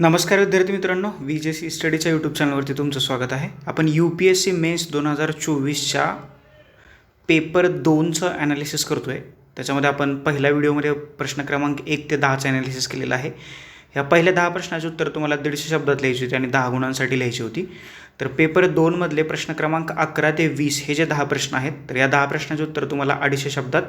नमस्कार विद्यार्थी मित्रांनो व्ही जे सी स्टडीच्या यूट्यूब चॅनलवरती तुमचं स्वागत आहे. आपण U P S C mains दोन हजार चोवीसच्या पेपर दोनचं ॲनालिसिस करतो आहे त्याच्यामध्ये आपण पहिल्या व्हिडिओमध्ये प्रश्न क्रमांक एक ते दहाचं ॲनालिसिस केलेलं आहे. ह्या पहिल्या दहा प्रश्नाची उत्तर तुम्हाला दीडशे शब्दात लिहायची होती आणि दहा गुणांसाठी लिहायची होती. तर पेपर दोनमधले प्रश्न क्रमांक अकरा ते वीस हे जे दहा प्रश्न आहेत तर या दहा प्रश्नाचे उत्तर तुम्हाला अडीचशे शब्दात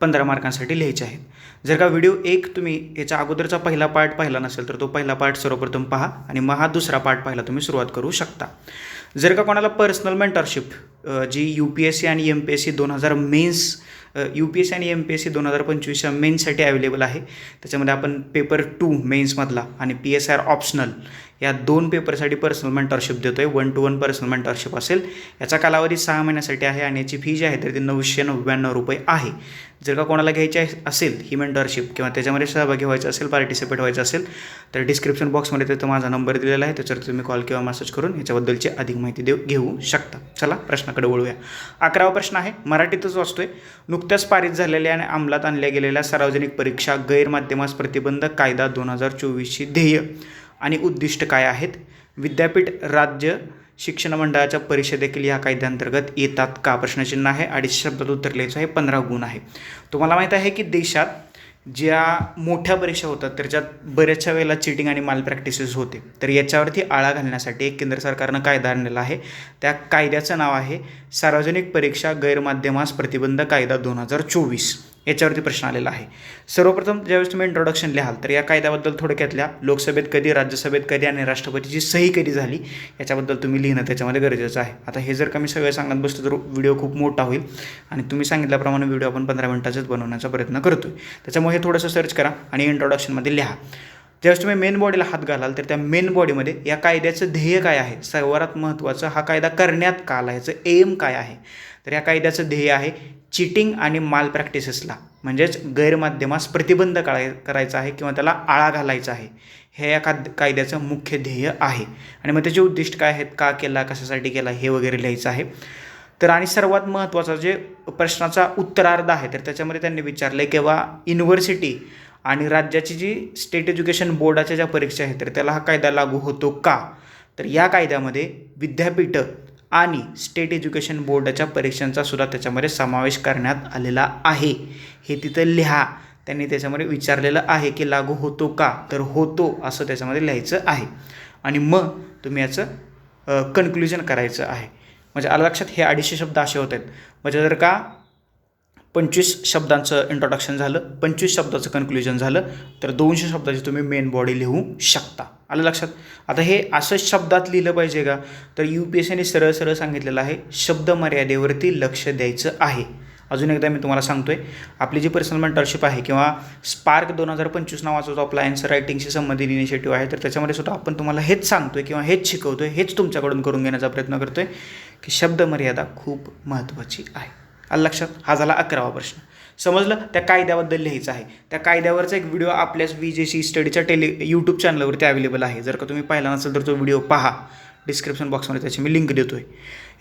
पंधरा मार्कांसाठी लिहायचे आहेत. जर का व्हिडिओ एक तुम्ही याच्या अगोदरचा पहिला पार्ट पाहिला नसेल तर तो पहिला पार्ट सर्वप्रथम पहा आणि मग हा दुसरा पार्ट पाहायला तुम्ही सुरुवात करू शकता. जर का कोणाला पर्सनल मेंटरशिप जी यू पी एस सी आणि एम पी एस सी दोन हजार mains U P S C आणि एम पी एस सी दोन हजार पंचवीसच्या मेन्ससाठी अवेलेबल आहे. त्याच्यामध्ये आपण पेपर टू मेन्समधला आणि पी एस आर ऑप्शनल या दोन पेपरसाठी पर्सनल मेंटरशिप देतो आहे one to one personal mentorship असेल. याचा कालावधी सहा महिन्यासाठी आहे आणि याची फी जी आहे तर ती नऊशे नव्याण्णव रुपये आहे. जर का कोणाला घ्यायची असेल ही मेंटरशिप किंवा त्याच्यामध्ये सहभागी व्हायचं असेल पार्टिसिपेट व्हायचं असेल तर डिस्क्रिप्शन बॉक्समध्ये तिथं माझा नंबर दिलेला आहे. त्याच्यावर तुम्ही कॉल किंवा मेसेज करून याच्याबद्दलची अधिक माहिती देऊ घेऊ शकता. चला प्रश्नाकडे वळूया. अकरावा प्रश्न आहे. मराठीतच वाचतोय. नुकत्याच पारित झालेल्या आणि अंमलात आणल्या गेलेल्या सार्वजनिक परीक्षा गैरमाध्यमास प्रतिबंध कायदा दोन हजार चोवीसची ध्येय आणि उद्दिष्ट काय आहेत? विद्यापीठ राज्य शिक्षण मंडळाच्या परीक्षा देखील या कायद्याअंतर्गत येतात का? प्रश्नचिन्ह आहे अडीचशे शब्दात उत्तर लिहायचं आहे पंधरा गुण आहे. तुम्हाला माहीत आहे की देशात ज्या मोठ्या परीक्षा होतात त्याच्यात बऱ्याचशा वेळेला चिटिंग आणि माल प्रॅक्टिसेस होते. तर याच्यावरती आळा घालण्यासाठी एक केंद्र सरकारनं कायदा आणलेला आहे. त्या कायद्याचं नाव आहे सार्वजनिक परीक्षा गैरमाध्यमास प्रतिबंध कायदा दोन हजार चोवीस. याच्यावरती प्रश्न आलेला आहे. सर्वप्रथम ज्यावेळेस तुम्ही इंट्रोडक्शन लिहाल तर या कायद्याबद्दल थोडक्यातल्या लोकसभेत कधी राज्यसभेत कधी आणि राष्ट्रपतीची सही कधी झाली याच्याबद्दल तुम्ही लिहिणं त्याच्यामध्ये गरजेचं आहे. आता हे जर का मी सगळं सांगत बसतो तर व्हिडिओ खूप मोठा होईल आणि तुम्ही सांगितल्याप्रमाणे व्हिडिओ आपण पंधरा मिनिटाचाच बनवण्याचा प्रयत्न करतो आहे त्याच्यामुळे हे थोडंसं सर्च करा आणि इंट्रोडक्शनमध्ये लिहा. ज्यावेळेस तुम्ही मेन बॉडीला हात घालाल तर त्या मेन बॉडीमध्ये या कायद्याचं ध्येय काय आहे? सर्वात महत्त्वाचं हा कायदा करण्यात का आला? ह्याचं एम काय आहे? तर या कायद्याचं ध्येय आहे चिटिंग आणि माल प्रॅक्टिसेसला म्हणजेच गैरमाध्यमास प्रतिबंध कराय करायचा आहे किंवा त्याला आळा घालायचा आहे. हे या काद कायद्याचं मुख्य ध्येय आहे. आणि मग त्याचे उद्दिष्ट काय आहेत? का केला? कशासाठी केला? हे वगैरे लिहायचं आहे. तर आणि सर्वात महत्त्वाचा जे प्रश्नाचा उत्तरार्ध आहे तर त्याच्यामध्ये त्यांनी विचारलं आहे किंवा युनिव्हर्सिटी आणि राज्याची जी स्टेट एज्युकेशन बोर्डाच्या ज्या परीक्षा आहेत तर त्याला हा कायदा लागू होतो का? तर या कायद्यामध्ये विद्यापीठं आणि स्टेट एज्युकेशन बोर्डाच्या परीक्षांचा सुद्धा त्याच्यामध्ये समावेश करण्यात आलेला आहे. हे तिथं लिहा. त्यांनी त्याच्यामध्ये विचारलेलं आहे की लागू होतो का? तर होतो असं त्याच्यामध्ये लिहायचं आहे. आणि मग तुम्ही याचं कन्क्ल्युजन करायचं आहे. म्हणजे आलं लक्षात? हे अडीचशे शब्द असे होत आहेत. म्हणजे जर का पंचवीस शब्दांचं इंट्रोडक्शन झालं पंचवीस शब्दाचं कन्क्ल्युजन झालं तर दोनशे शब्दाची तुम्ही मेन बॉडी लिहू शकता. आलं लक्षात? आता हे असं शब्दात लिहिलं पाहिजे का? तर यू पी एस सीने सरळ सरळ सांगितलेलं आहे शब्द मर्यादेवरती लक्ष द्यायचं आहे. अजून एकदा मी तुम्हाला सांगतोय आपली जी पर्सनल मेंटरशिप आहे किंवा स्पार्क दोन हजार पंचवीस नावाचा जो आपला रायटिंगशी संबंधित इनिशिएटिव्ह आहे तर त्याच्यामध्ये सुद्धा आपण तुम्हाला हेच सांगतोय किंवा हेच शिकवतोय हेच तुमच्याकडून करून घेण्याचा प्रयत्न करतोय की शब्द मर्यादा खूप महत्त्वाची आहे. आलं लक्षात? हा झाला अकरावा प्रश्न. समजलं? त्या कायद्याबद्दल लिहायचं आहे. त्या कायद्यावरचा एक व्हिडिओ आपल्याच व्ही जे सी स्टडीच्या टेली यूट्यूब चॅनलवरती अवेलेबल आहे. जर का तुम्ही पाहिला नसेल तर तो व्हिडिओ पहा. डिस्क्रिप्शन बॉक्समध्ये त्याची मी लिंक देतो आहे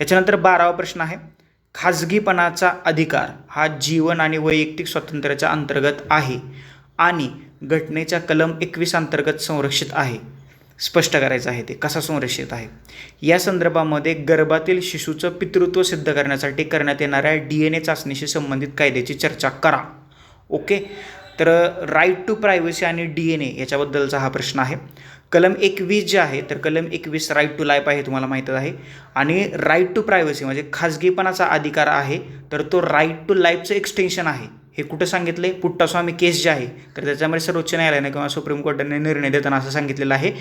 याच्यानंतर बारावा प्रश्न आहे. खाजगीपणाचा अधिकार हा जीवन आणि वैयक्तिक स्वातंत्र्याच्या अंतर्गत आहे आणि घटनेच्या कलम एकवीस अंतर्गत संरक्षित आहे. स्पष्ट करायचं आहे ते. कसा संरक्षित आहे? या संदर्भामध्ये गर्भातील शिशूचं पितृत्व सिद्ध करण्यासाठी करण्यात येणाऱ्या डी एन ए चाचणीशी संबंधित कायद्याची चर्चा करा. ओके? तर राईट टू प्रायव्हसी आणि डी एन ए याच्याबद्दलचा हा प्रश्न आहे. कलम एकवीस जे आहे तर कलम एकवीस राईट टू लाईफ आहे तुम्हाला माहीतच आहे. आणि राईट टू प्रायव्हसी म्हणजे खाजगीपणाचा अधिकार आहे तर तो राईट टू लाईफचं एक्सटेन्शन आहे. हे कुठं सांगितलं? आहे पुट्टास्वामी केस जे आहे तर त्याच्यामध्ये सर्वोच्च न्यायालयाने किंवा सुप्रीम कोर्टाने निर्णय देताना असं सांगितलेलं आहे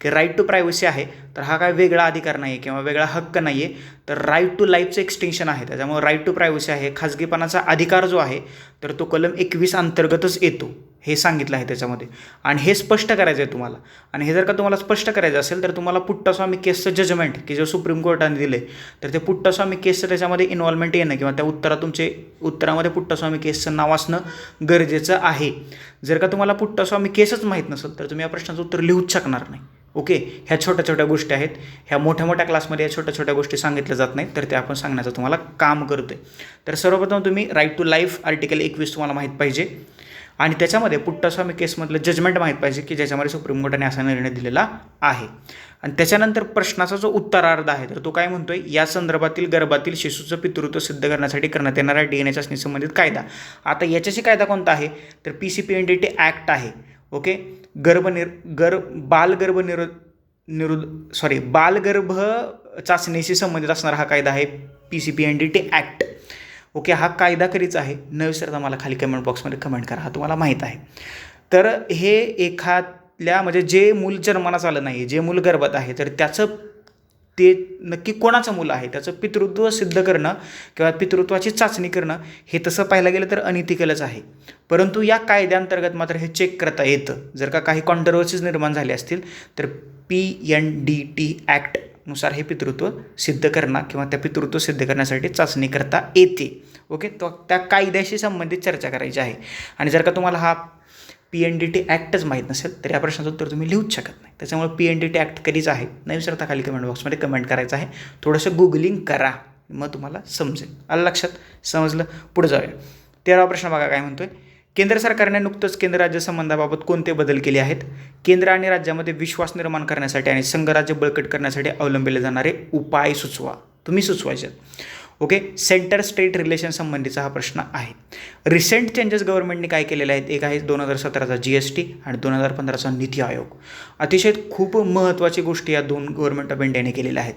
की राईट टू प्रायव्हसी आहे तर हा काय वेगळा अधिकार नाही आहे किंवा वेगळा हक्क नाही आहे तर राईट टू लाईफचं एक्सटेन्शन आहे. त्याच्यामुळे राईट टू प्रायव्हसी आहे खाजगीपणाचा अधिकार जो आहे तर तो कलम एकवीस अंतर्गतच येतो. हे सांगितलं आहे त्याच्यामध्ये. आणि हे स्पष्ट करायचं आहे तुम्हाला. आणि हे जर का तुम्हाला स्पष्ट करायचं असेल तर तुम्हाला पुट्टास्वामी केसचं जजमेंट की जे सुप्रीम कोर्टाने दिले तर ते पुट्टास्वामी केसचं त्याच्यामध्ये इन्व्हॉल्वमेंट येणं किंवा त्या उत्तरात तुमचे उत्तरामध्ये पुट्टास्वामी केसचं नाव असणं गरजेचं आहे. जर का तुम्हाला पुट्टास्वामी केसच माहीत नसेल तर तुम्ही या प्रश्नाचं उत्तर लिहूच शकणार नाही. ओके? ह्या छोट्या छोट्या गोष्टी आहेत. ह्या मोठ्या मोठ्या क्लासमध्ये या छोट्या छोट्या गोष्टी सांगितल्या जात नाहीत तर ते आपण सांगण्याचं तुम्हाला काम करतो आहे तर सर्वप्रथम तुम्ही राईट टू लाईफ आर्टिकल एकवीस तुम्हाला माहीत पाहिजे. आणि त्याच्यामध्ये पुट्टास्वामी केसमधलं जजमेंट माहीत पाहिजे की ज्याच्यामध्ये सुप्रीम कोर्टाने असा निर्णय दिलेला आहे. आणि त्याच्यानंतर प्रश्नाचा जो उत्तरार्ध आहे तर तो काय म्हणतोय? या संदर्भातील गर्भातील शिशूचं पितृत्व सिद्ध करण्यासाठी करण्यात येणारा डी एन ए चाचणी संबंधित कायदा. आता याच्याशी कायदा कोणता आहे? तर P C P N D T act आहे. ओके? गर्भनिर गर्भ बालगर्भ निरो निरुद्ध सॉरी बालगर्भ चाचणीशी संबंधित असणारा हा कायदा आहे P C P N D T act okay हा कायदा करीच आहे? न विसरता मला खाली कमेंट बॉक्समध्ये कमेंट करा. हा तुम्हाला माहीत आहे. तर हे एखाद्या म्हणजे जे मूल जन्मानाच आलं नाही जे मूल गर्भात आहे तर त्याचं ते नक्की कोणाचं मूल आहे? त्याचं पितृत्व सिद्ध करणं किंवा पितृत्वाची चाचणी करणं हे तसं पाहायला गेलं तर अनितिकलच आहे. परंतु या कायद्याअंतर्गत मात्र हे चेक करता येतं. जर का काही कॉन्ट्रवर्सीज निर्माण झाले असतील तर P N D T act नुसार हे पितृत्व सिद्ध करणं किंवा त्या पितृत्व सिद्ध करण्यासाठी चाचणी करता येते. ओके तो त्या कायद्याशी संबंधित चर्चा करायची आहे. आणि जर का तुम्हाला हा पी एन डी टी ॲक्टच माहीत नसेल तर या प्रश्नाचं उत्तर तुम्ही लिहूच शकत नाही. त्याच्यामुळे P N D T act कधीच आहे? नाही विसरता खाली कमेंट बॉक्समध्ये कमेंट करायचं आहे. थोडंसं गुगलिंग करा मग तुम्हाला समजेल. आलं लक्षात? समजलं? पुढे जाऊया. तेरावा प्रश्न बघा काय म्हणतोय? केंद्र सरकारने नुकतंच केंद्र राज्य संबंधाबाबत कोणते बदल केले आहेत? केंद्र आणि राज्यामध्ये विश्वास निर्माण करण्यासाठी आणि संघराज्य बळकट करण्यासाठी अवलंबिले जाणारे उपाय सुचवा. तुम्ही सुचवायचे ओके? सेंटर स्टेट रिलेशन संबंधीचा हा प्रश्न आहे. रिसेंट चेंजेस गव्हर्नमेंटने काय केलेले आहेत? एक आहे दोन हजार सतराचा जी एस टी आणि दोन हजार पंधराचा नीती आयोग. अतिशय खूप महत्त्वाची गोष्टी या दोन गव्हर्नमेंट ऑफ इंडियाने केलेल्या आहेत.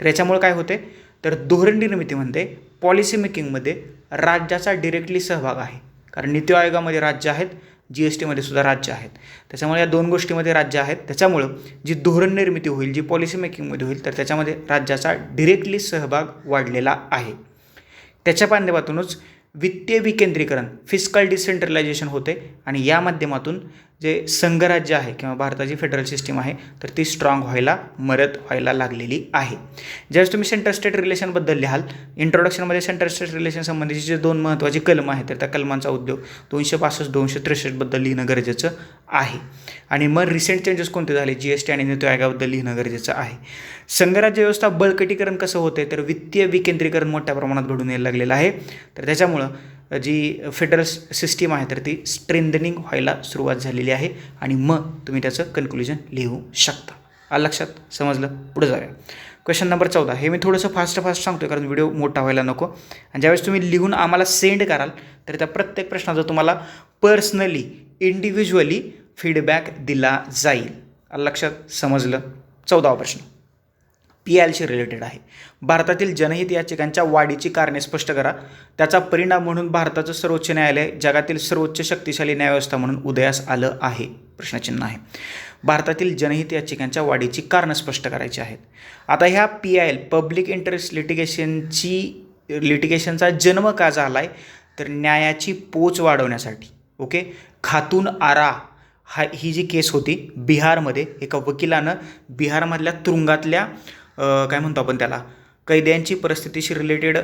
तर याच्यामुळे काय होते? तर धोरण निर्मितीमध्ये पॉलिसी मेकिंगमध्ये राज्याचा डिरेक्टली सहभाग आहे. कारण नीती आयोगामध्ये राज्य आहेत जी एस टीमध्ये सुद्धा राज्य आहेत. त्याच्यामुळे या दोन गोष्टीमध्ये राज्य आहेत. त्याच्यामुळं जी धोरण निर्मिती होईल जी पॉलिसी मेकिंगमध्ये होईल तर त्याच्यामध्ये राज्याचा डिरेक्टली सहभाग वाढलेला आहे. त्याच्या माध्यमातूनच वित्तीय विकेंद्रीकरण फिस्कल डिसेंट्रलायझेशन होते आणि या माध्यमातून जे संघराज्य आहे किंवा भारताची फेडरल सिस्टीम आहे तर ती स्ट्रॉंग व्हायला मदत व्हायला लागलेली आहे. ज्यावेळेस तुम्ही सेंटर स्टेट रिलेशनबद्दल लिहाल इंट्रोडक्शनमध्ये सेंटर स्टेट रिलेशन संबंधीचे जे दोन महत्त्वाची कलम आहेत तर त्या कलमांचा उद्योग दोनशे पासष्ट दोनशे त्रेसष्टबद्दल लिहिणं गरजेचं आहे. आणि मग रिसेंट चेंजेस कोणते झाले? जी एस टी आणि नीती आयोगाबद्दल लिहिणं गरजेचं आहे. संघराज्य व्यवस्था बळकटीकरण कसं होते तर वित्तीय विकेंद्रीकरण मोठ्या प्रमाणात घडून यायला लागलेलं आहे. तर त्याच्यामुळं जी फेडरल सिस्टीम आहे तर ती स्ट्रेंथनिंग व्हायला सुरुवात झालेली आहे आणि मग तुम्ही त्याचं कन्क्लुजन लिहू शकता. आलं लक्षात? समजलं? पुढे जाऊया. क्वेश्चन नंबर चौदा. हे मी थोडंसं फास्ट फास्ट सांगतो कारण व्हिडिओ मोठा व्हायला नको. आणि ज्यावेळेस तुम्ही लिहून आम्हाला सेंड कराल तर त्या प्रत्येक प्रश्नाचा तुम्हाला पर्सनली इंडिव्हिज्युअली फीडबॅक दिला जाईल. लक्षात? समजलं? चौदावा प्रश्न. पी एलशी रिलेटेड आहे. भारतातील जनहित याचिकांच्या वाढीची कारणे स्पष्ट करा. त्याचा परिणाम म्हणून भारताचं सर्वोच्च न्यायालय जगातील सर्वोच्च शक्तिशाली न्यायव्यवस्था म्हणून उदयास आलं आहे. प्रश्नचिन्ह आहे. भारतातील जनहित याचिकांच्या वाढीची कारणं स्पष्ट करायची आहेत. आता ह्या P I L public interest लिटिगेशनची लिटिगेशनचा जन्म का झाला आहे तर न्यायाची पोच वाढवण्यासाठी ओके? खातून आरा हा ही जी केस होती बिहारमध्ये एका वकिलानं बिहारमधल्या तुरुंगातल्या काय म्हणतो आपण त्याला? कैद्यांची परिस्थितीशी रिलेटेड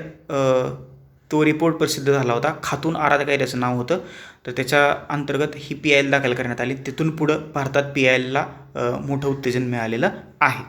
तो रिपोर्ट प्रसिद्ध झाला होता. खातून आरा कैद्याचं नाव होतं. तर त्याच्या अंतर्गत ही पी आय एल दाखल करण्यात आली. तिथून पुढं भारतात पी आय एलला मोठं उत्तेजन मिळालेलं आहे.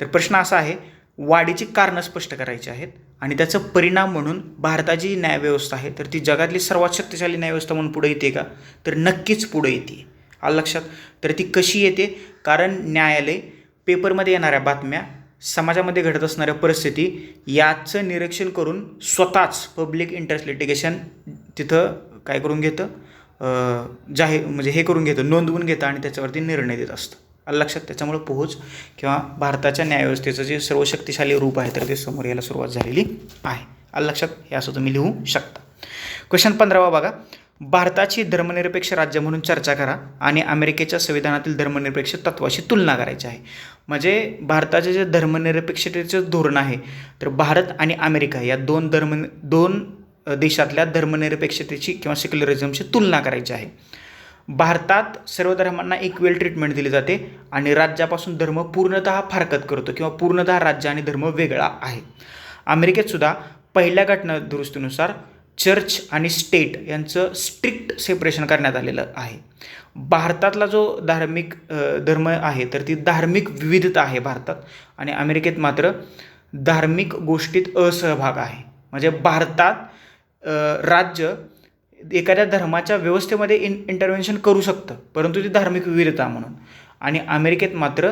तर प्रश्न असा आहे वाढीची कारणं स्पष्ट करायची आहेत आणि त्याचं परिणाम म्हणून भारताची न्यायव्यवस्था आहे तर ती जगातली सर्वात शक्तिशाली न्यायव्यवस्था म्हणून पुढे येते का? तर नक्कीच पुढे येते. आलं लक्षात? तर ती कशी येते? कारण न्यायालय पेपरमध्ये येणाऱ्या बातम्या समाजामध्ये घडत असणाऱ्या परिस्थिती याचं निरीक्षण करून स्वतःच पब्लिक इंटरेस्ट लिटिगेशन तिथं काय करून घेतं? जाहीर म्हणजे हे करून घेतं नोंदवून घेतं आणि त्याच्यावरती निर्णय देत असतं. लक्षात? त्याच्यामुळं पोहोच किंवा भारताच्या न्यायव्यवस्थेचं जे सर्व शक्तिशाली रूप आहे तर ते समोर यायला सुरुवात झालेली आहे. लक्षात? हे असं तुम्ही लिहू शकता. क्वेश्चन पंधरावा बघा. भारताची धर्मनिरपेक्ष राज्य म्हणून चर्चा करा आणि अमेरिकेच्या संविधानातील धर्मनिरपेक्ष तत्वाशी तुलना करायची आहे. म्हणजे भारताचे जे धर्मनिरपेक्षतेचं धोरण आहे तर भारत आणि अमेरिका या दोन धर्म दोन देशातल्या धर्मनिरपेक्षतेची किंवा सेक्युलरिझमची तुलना करायची आहे. भारतात सर्व धर्मांना इक्वेल ट्रीटमेंट दिली जाते आणि राज्यापासून धर्म पूर्णतः फारकत करतो किंवा पूर्णतः राज्य आणि धर्म वेगळा आहे. अमेरिकेतसुद्धा पहिल्या घटना दुरुस्तीनुसार चर्च आणि स्टेट यांचं स्ट्रिक्ट सेपरेशन करण्यात आलेलं आहे. भारतातला जो धार्मिक धर्म आहे तर ती धार्मिक विविधता आहे भारतात. आणि अमेरिकेत मात्र धार्मिक गोष्टीत असहभाग आहे. म्हणजे भारतात राज्य एखाद्या धर्माच्या व्यवस्थेमध्ये इन इंटरव्हेन्शन करू शकतं परंतु ती धार्मिक विविधता म्हणून. आणि अमेरिकेत मात्र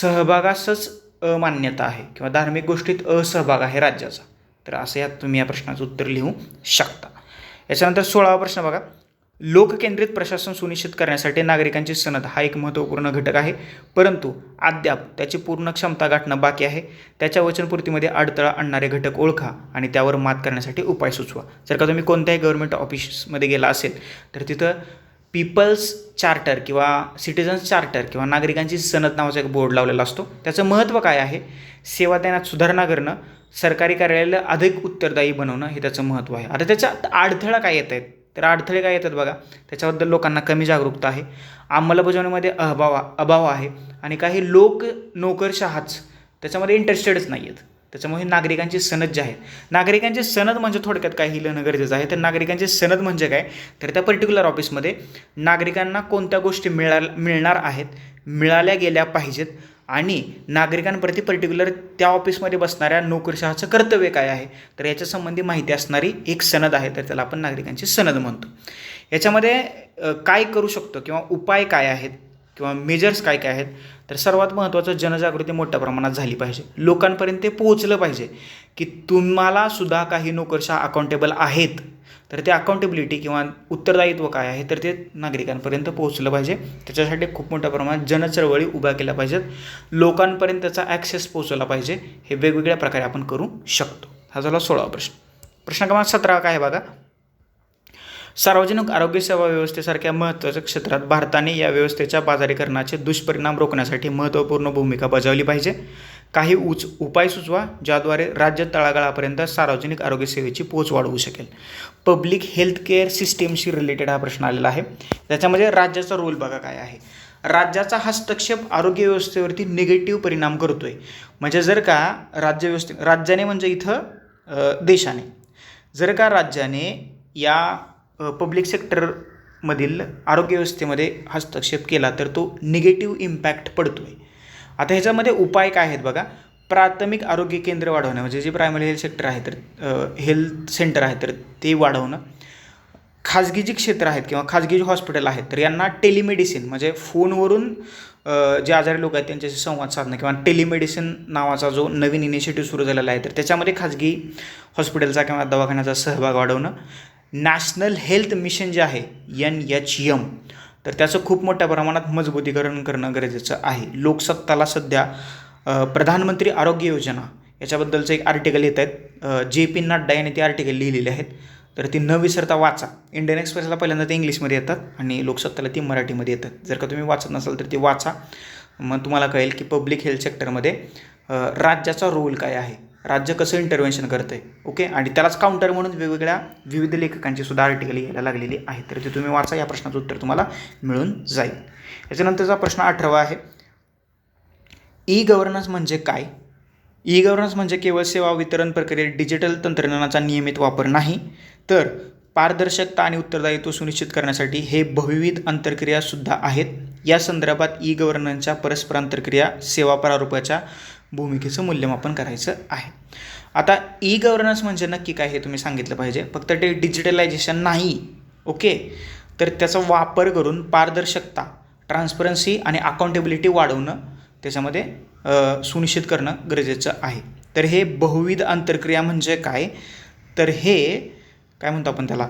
सहभागासच अमान्यता आहे किंवा धार्मिक गोष्टीत असहभाग आहे राज्याचा. तर असं यात तुम्ही या प्रश्नाचं उत्तर लिहू शकता. याच्यानंतर सोळावा प्रश्न बघा. लोककेंद्रित प्रशासन सुनिश्चित करण्यासाठी नागरिकांची सनद हा एक महत्त्वपूर्ण घटक आहे. परंतु अद्याप त्याची पूर्ण क्षमता गाठणं बाकी आहे. त्याच्या वचनपूर्तीमध्ये अडथळा आणणारे घटक ओळखा आणि त्यावर मात करण्यासाठी उपाय सुचवा. जर का तुम्ही कोणत्याही गव्हर्नमेंट ऑफिसमध्ये गेला असेल तर तिथं पीपल्स चार्टर किंवा सिटिझन्स चार्टर किंवा नागरिकांची सनद नावाचा एक बोर्ड लावलेला असतो. त्याचं महत्त्व काय आहे? सेवा देण्यात सुधारणा करणं सरकारी कार्यालयाला अधिक उत्तरदायी बनवणं हे त्याचं महत्त्व आहे. आता त्याच्यात अडथळा काय येत आहेत? तर अडथळे काय येतात बघा? त्याच्याबद्दल लोकांना कमी जागरूकता आहे. अंमलबजावणीमध्ये अभाव अभाव आहे आणि काही लोक नोकरशहाच. त्याच्यामध्ये इंटरेस्टेडच नाही आहेत त्याच्यामुळे नागरिकांची सनद जी आहे नागरिकांची सनद म्हणजे थोडक्यात काय ही लिहिणं गरजेचं आहे. तर नागरिकांची सनद म्हणजे काय? तर त्या पर्टिक्युलर ऑफिसमध्ये नागरिकांना कोणत्या गोष्टी मिळा मिळणार आहेत मिळाल्या गेल्या पाहिजेत. आणि नागरिकांप्रती पर्टिक्युलर त्या ऑफिसमध्ये बसणाऱ्या नोकरशहाचं कर्तव्य काय आहे? तर याच्या संबंधी माहिती असणारी एक सनद आहे तर त्याला आपण नागरिकांची सनद म्हणतो. याच्यामध्ये काय करू शकतो किंवा उपाय काय आहेत किंवा मेजर्स काय काय आहेत? तर सर्वात महत्त्वाचं जनजागृती मोठ्या प्रमाणात झाली पाहिजे. लोकांपर्यंत ते पोहोचलं पाहिजे की तुम्हाला सुद्धा काही नोकरशा अकाउंटेबल आहेत. तर ते अकाउंटेबिलिटी किंवा उत्तरदायित्व काय आहे तर ते नागरिकांपर्यंत पोहोचलं पाहिजे. त्याच्यासाठी खूप मोठ्या प्रमाणात जनचळवळी उभ्या केल्या पाहिजेत. लोकांपर्यंत त्याचा ॲक्सेस पोहोचवला पाहिजे. हे वेगवेगळ्या प्रकारे आपण करू शकतो. हा झाला सोळावा प्रश्न. प्रश्न क्रमांक सतरा काय आहे बघा? सार्वजनिक आरोग्य सेवा व्यवस्थेसारख्या महत्त्वाच्या क्षेत्रात भारताने या व्यवस्थेच्या बाजारीकरणाचे दुष्परिणाम रोखण्यासाठी महत्त्वपूर्ण भूमिका बजावली पाहिजे. काही उच उपाय सुचवा ज्याद्वारे राज्य तळागाळापर्यंत सार्वजनिक आरोग्य सेवेची पोच वाढवू शकेल. पब्लिक हेल्थ केअर सिस्टीमशी रिलेटेड हा प्रश्न आलेला आहे. त्याच्यामध्ये राज्याचा रोल बघा काय आहे. राज्याचा हस्तक्षेप आरोग्य व्यवस्थेवरती निगेटिव्ह परिणाम करतो आहे म्हणजे जर का राज्य व्यवस्थे राज्याने म्हणजे इथं देशाने. जर का राज्याने या पब्लिक सेक्टरमधील आरोग्य व्यवस्थेमध्ये हस्तक्षेप केला तर तो निगेटिव्ह इम्पॅक्ट पडतो आहे आता ह्याच्यामध्ये उपाय काय आहेत बघा? प्राथमिक आरोग्य केंद्र वाढवणं म्हणजे जे प्रायमरी हेल्थ सेक्टर आहे तर हेल्थ सेंटर आहे तर ते वाढवणं. खाजगी जी क्षेत्र आहेत किंवा खाजगी जे हॉस्पिटल आहेत तर यांना टेलिमेडिसिन म्हणजे फोनवरून जे आजारी लोक आहेत त्यांच्याशी संवाद साधणं किंवा टेलिमेडिसिन नावाचा जो नवीन इनिशिएटिव्ह सुरू झालेला आहे तर त्याच्यामध्ये खाजगी हॉस्पिटलचा किंवा दवाखान्याचा सहभाग वाढवणं. नॅशनल हेल्थ मिशन जे आहे एन एच यम तर त्याचं खूप मोठ्या प्रमाणात मजबूतीकरण करणं गरजेचं आहे. लोकसत्ताला सध्या प्रधानमंत्री आरोग्य योजना याच्याबद्दलचं एक आर्टिकल येत आहेत. जे पी नड्डा यांनी ते आर्टिकल लिहिलेले आहेत. तर ती न विसरता वाचा. इंडियन एक्सप्रेसला पहिल्यांदा ते इंग्लिशमध्ये येतात आणि लोकसत्ताला ती मराठीमध्ये येतात. जर का तुम्ही वाचत नसाल तर ती वाचा. मग तुम्हाला कळेल की पब्लिक हेल्थ सेक्टरमध्ये राज्याचा रोल काय आहे? राज्य कसं इंटरव्हेन्शन करतं आहे ओके आणि त्यालाच काउंटर म्हणून वेगवेगळ्या विविध लेखकांची सुद्धा आर्टिकल यायला लागलेली आहेत. तर ते तुम्ही वाचा या प्रश्नाचं उत्तर तुम्हाला मिळून जाईल. याच्यानंतरचा प्रश्न अठरावा आहे. ई गव्हर्नन्स म्हणजे काय? ई गव्हर्नन्स म्हणजे केवळ सेवा वितरण प्रक्रियेत डिजिटल तंत्रज्ञानाचा नियमित वापर नाही तर पारदर्शकता आणि उत्तरदायित्व सुनिश्चित करण्यासाठी हे बहुविध अंतर्क्रियासुद्धा आहेत. या संदर्भात ई गव्हर्नन्सच्या परस्पर अंतर्क्रिया सेवा प्रारूपाच्या भूमिकेचं मूल्यमापन करायचं आहे. आता ई गव्हर्नन्स म्हणजे नक्की काय हे तुम्ही सांगितलं पाहिजे. फक्त ते डिजिटलायझेशन नाही ओके? तर त्याचा वापर करून पारदर्शकता ट्रान्सपरन्सी आणि अकाउंटेबिलिटी वाढवणं त्याच्यामध्ये सुनिश्चित करणं गरजेचं आहे. तर हे बहुविध अंतर्क्रिया म्हणजे काय? तर हे काय म्हणतो आपण त्याला?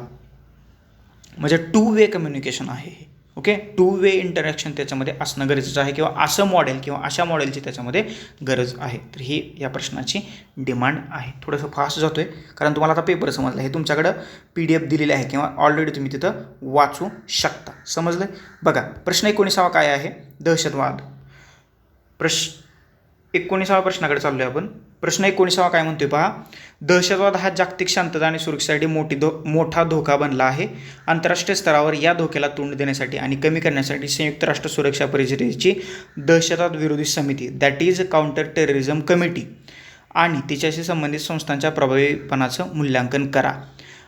म्हणजे टू वे कम्युनिकेशन आहे हे. ओके? टू वे इंटरॅक्शन त्याच्यामध्ये असणं गरजेचं आहे किंवा असं मॉडेल किंवा अशा मॉडेलची त्याच्यामध्ये गरज आहे. तर ही या प्रश्नाची डिमांड आहे. थोडंसं फास्ट जातो आहे कारण तुम्हाला आता पेपर समजला. हे तुमच्याकडं पी डी एफ दिलेलं आहे किंवा ऑलरेडी तुम्ही तिथं वाचू शकता. समजलं बघा प्रश्न एकोणीसावा काय आहे? दहशतवाद. प्रश्न एकोणीसावा प्रश्नाकडे चाललो आहे आपण. प्रश्न एकोणीसावा काय म्हणतोय पहा. दहशतवाद हा जागतिक शांतता आणि सुरक्षेसाठी मोठी धो मोठा धोका बनला आहे. आंतरराष्ट्रीय स्तरावर या धोक्याला तोंड देण्यासाठी आणि कमी करण्यासाठी संयुक्त राष्ट्र सुरक्षा परिषदेची दहशतवाद विरोधी समिती that is counter terrorism committee आणि तिच्याशी संबंधित संस्थांच्या प्रभावीपणाचं मूल्यांकन करा.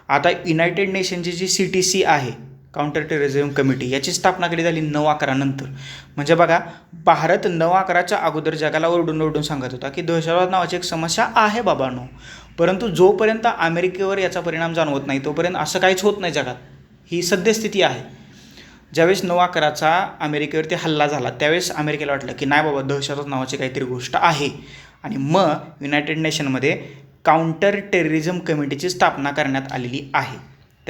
आता युनायटेड नेशनची जी सी टी सी आहे काउंटर टेरिझम कमिटी याची स्थापना केली झाली नऊ अकरानंतर म्हणजे बघा भारत नऊ अकराच्या अगोदर जगाला ओरडून ओरडून सांगत होता की दहशतवाद नावाची एक समस्या आहे बाबांनो. परंतु जोपर्यंत अमेरिकेवर याचा परिणाम जाणवत नाही तोपर्यंत असं काहीच होत नाही जगात. ही सद्यस्थिती आहे. ज्यावेळेस नऊ अकराचा अमेरिकेवरती हल्ला झाला त्यावेळेस अमेरिकेला वाटलं की नाही बाबा दहशतवाद नावाची काहीतरी गोष्ट आहे. आणि मग युनायटेड नेशनमध्ये काउंटर टेररिझम कमिटीची स्थापना करण्यात आलेली आहे.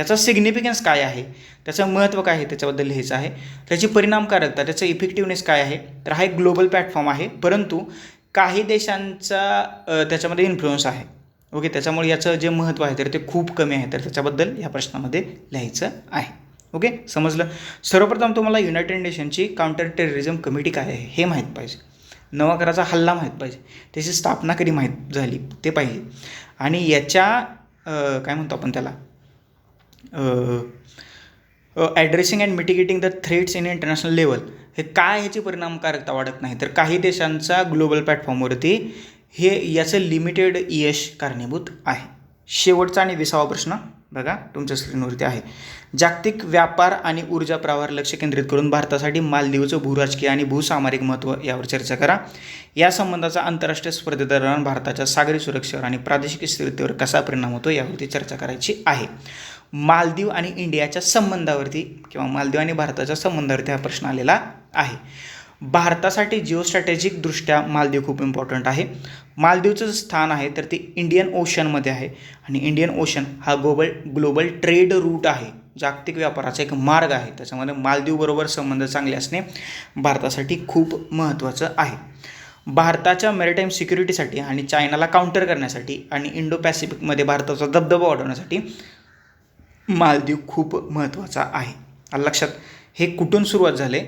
त्याचा सिग्निफिकन्स काय आहे? त्याचं महत्त्व काय आहे? त्याच्याबद्दल लिहायचं आहे. त्याची परिणामकारकता त्याचं इफेक्टिव्हनेस काय आहे? तर हा एक ग्लोबल प्लॅटफॉर्म आहे. परंतु काही देशांचा त्याच्यामध्ये इन्फ्लुअन्स आहे. ओके त्याच्यामुळे याचं जे महत्त्व आहे तर ते खूप कमी आहे. तर त्याच्याबद्दल या प्रश्नामध्ये लिहायचं आहे. ओके समजलं? सर्वप्रथम तुम्हाला युनायटेड नेशनची काउंटर टेररिझम कमिटी काय आहे? हे माहीत पाहिजे. नवाकराचा हल्ला माहीत पाहिजे. त्याची स्थापना कधी माहीत झाली? ते पाहिजे. आणि याच्या काय म्हणतो आपण त्याला? Addressing and mitigating the threats in international level हे काय ह्याची परिणामकारकता वाढत नाही? तर काही देशांचा ग्लोबल प्लॅटफॉर्मवरती हे याचं लिमिटेड यश कारणीभूत आहे. शेवटचा आणि विसावा प्रश्न बघा तुमच्या स्क्रीनवरती आहे. जागतिक व्यापार आणि ऊर्जा प्रवाहावर लक्ष केंद्रित करून भारतासाठी मालदीवचं भूराजकीय आणि भूसामरिक महत्त्व यावर चर्चा करा. या संबंधाचा आंतरराष्ट्रीय स्पर्धेदरम्यान भारताच्या सागरी सुरक्षेवर आणि प्रादेशिक स्थिरतेवर कसा परिणाम होतो यावरती चर्चा करायची आहे. मालदीव आणि इंडियाच्या संबंधावरती किंवा मालदीव आणि भारताच्या संबंधावरती हा प्रश्न आलेला आहे. भारतासाठी जिओस्ट्रॅटेजिकदृष्ट्या मालदीव खूप इम्पॉर्टंट आहे. मालदीवचं जे स्थान आहे तर ते इंडियन ओशनमध्ये आहे. आणि इंडियन ओशन हा ग्लोबल ग्लोबल ट्रेड रूट आहे. जागतिक व्यापाराचा एक मार्ग आहे. त्याच्यामध्ये मालदीवबरोबर संबंध चांगले असणे भारतासाठी खूप महत्त्वाचं आहे. भारताच्या मेरिटाईम सिक्युरिटीसाठी आणि चायनाला काउंटर करण्यासाठी आणि इंडो पॅसिफिकमध्ये भारताचा दबदबा वाढवण्यासाठी मालदीव खूप महत्त्वाचा आहे. आलं लक्षात हे कुठून सुरुवात झाले?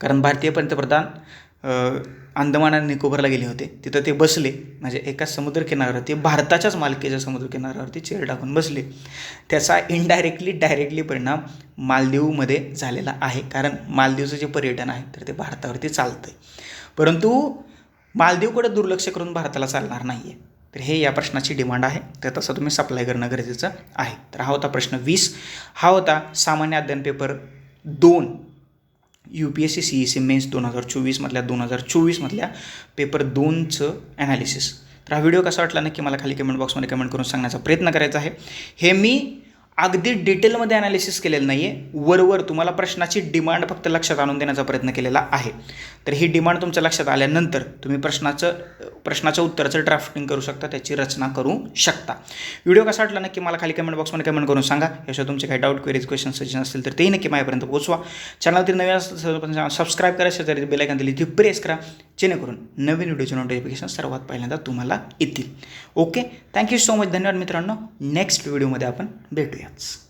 कारण भारतीय पंतप्रधान अंदमान आणि निकोबारला गेले होते. तिथं ते बसले. म्हणजे एका समुद्रकिनाऱ्यावरती भारताच्याच मालकीच्या समुद्रकिनाऱ्यावरती चेअर टाकून बसले. त्याचा इनडायरेक्टली डायरेक्टली परिणाम मालदीवमध्ये झालेला आहे. कारण मालदीवचं जे पर्यटन आहे तर ते भारतावरती चालतं आहे परंतु मालदीवकडे दुर्लक्ष करून भारताला चालणार नाही आहे तर हे या प्रश्नाची डिमांड आहे. तर तसं तुम्ही सप्लाय करणं गरजेचं आहे. तर हा होता प्रश्न वीस. हा होता सामान्य अध्ययन पेपर दोन. U P S C C E C mains दोन हजार चोवीसमधल्या दोन हजार चोवीसमधल्या पेपर दोनचं ॲनालिसिस तर हा व्हिडिओ कसा वाटला नक्की मला खाली कमेंट बॉक्समध्ये कमेंट करून सांगण्याचा प्रयत्न करायचा आहे. हे मी अगदी डिटेलमध्ये ॲनालिसिस केलेलं नाही आहे वरवर तुम्हाला प्रश्नाची डिमांड फक्त लक्षात आणून देण्याचा प्रयत्न केलेला आहे. तर ही डिमांड तुमच्या लक्षात आल्यानंतर तुम्ही प्रश्नाचं प्रश्नाच्या उत्तराचं ड्राफ्टिंग करू शकता त्याची रचना करू शकता. व्हिडिओ कसा वाटला नक्की मला खाली कमेंट बॉक्समध्ये कमेंट करून सांगा. याशिवाय तुमचे काही डाऊट क्वेरीज क्वेश्चन सजेशन असतील तर तेही नक्की माझ्यापर्यंत पोहोचवा. चॅनलवरती नवीन असेल सबस्क्राईब करा. शेजारी बेलायकन दिली ती प्रेस करा. जेणेकरून नवीन व्हिडिओचे नोटिफिकेशन सर्वात पहिल्यांदा तुम्हाला येतील. ओके थँक्यू सो मच धन्यवाद मित्रांनो. नेक्स्ट व्हिडिओमध्ये आपण chance.